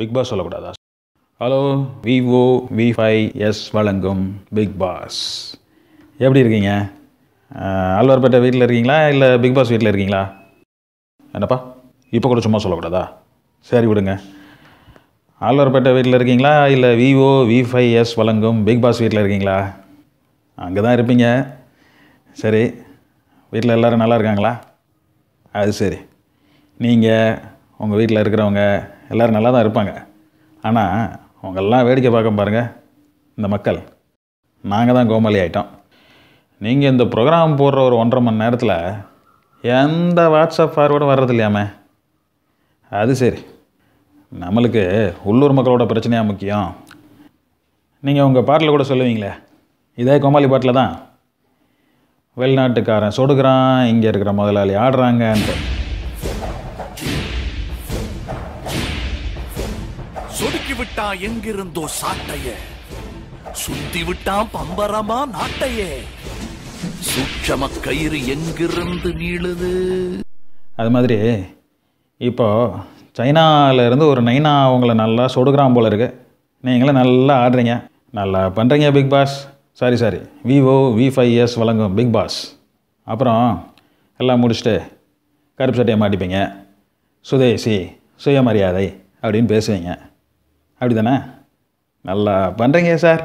Big Boss சொல்லக்கூடாதா? Hello Vivo V five S வழங்கும் Bigg Boss எப்படி இருக்கீங்க? அல்வார்பேட்டை வீட்டில் இருக்கீங்களா? இல்லை பிக் பாஸ் வீட்டில் இருக்கீங்களா? என்னப்பா? இப்போ கூட சும்மா சொல்லக்கூடாதா? சரி விடுங்க. ஆழ்வார்பேட்டை வீட்டில் இருக்கீங்களா? இல்லை விவோ வி ஃபைவ் எஸ் வழங்கும் பிக் பாஸ் வீட்டில் இருக்கீங்களா? அங்கே தான் இருப்பீங்க. சரி வீட்டில் எல்லோரும் நல்லா இருக்காங்களா? அது சரி. நீங்கள் உங்கள் வீட்டில் இருக்கிறவங்க எல்லோரும் நல்லா தான் இருப்பாங்க. ஆனால் உங்களெல்லாம் வேடிக்கை பார்க்க பாருங்கள் இந்த மக்கள். நாங்கள் தான் கோமாளி ஆகிட்டோம் நீங்கள் இந்த ப்ரோக்ராம் போடுற ஒரு ஒன்றரை மணி நேரத்தில் எந்த வாட்ஸ்அப் ஃபார்வேர்டும் வர்றது இல்லையாமே அது சரி. நம்மளுக்கு உள்ளூர் மக்களோட பிரச்சனையாக முக்கியம். நீங்கள் உங்கள் பாட்டில் கூட சொல்லுவீங்களே இதே கோமாளி பாட்டில் தான் வெளிநாட்டுக்காரன் சொடுக்கிறான் இங்கே இருக்கிற முதலாளி ஆடுறாங்கன்ட்டு. தூக்கி விட்டான் எங்கிருந்தோ சாட்டைய? சுத்தி விட்டான் பம்பரமா நாட்டையே? சூட்சம கயிறு எங்கிருந்து நீளுது? அது மாதிரி இப்போ சைனால இருந்து ஒரு நைனா அவங்கள நல்லா சொடுக்கிறான் போல இருக்கு. நீங்களும் நல்லா ஆடுறீங்க. நல்லா பண்ணுறீங்க Bigg Boss. Sorry sorry. Vivo V five years வழங்கும் பிக் பாஸ். அப்புறம் எல்லாம் முடிச்சுட்டு கருப்பு சட்டையை மாட்டிப்பீங்க. சுதேசி சுயமரியாதை அப்படின்னு பேசுவீங்க. அப்படி தானே நல்லா பண்ணுறீங்க சார்.